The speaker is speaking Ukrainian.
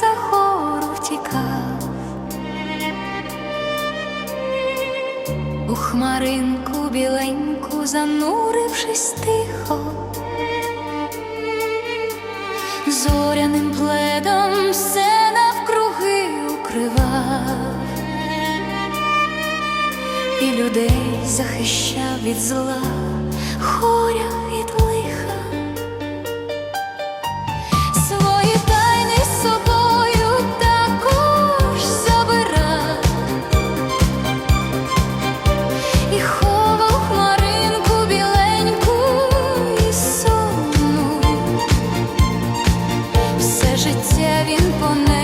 за хору втікав. У хмаринку біленьку, занурившись тихо, зоряним пледом все навкруги укривав і людей захищав від зла, хоря життя він понес.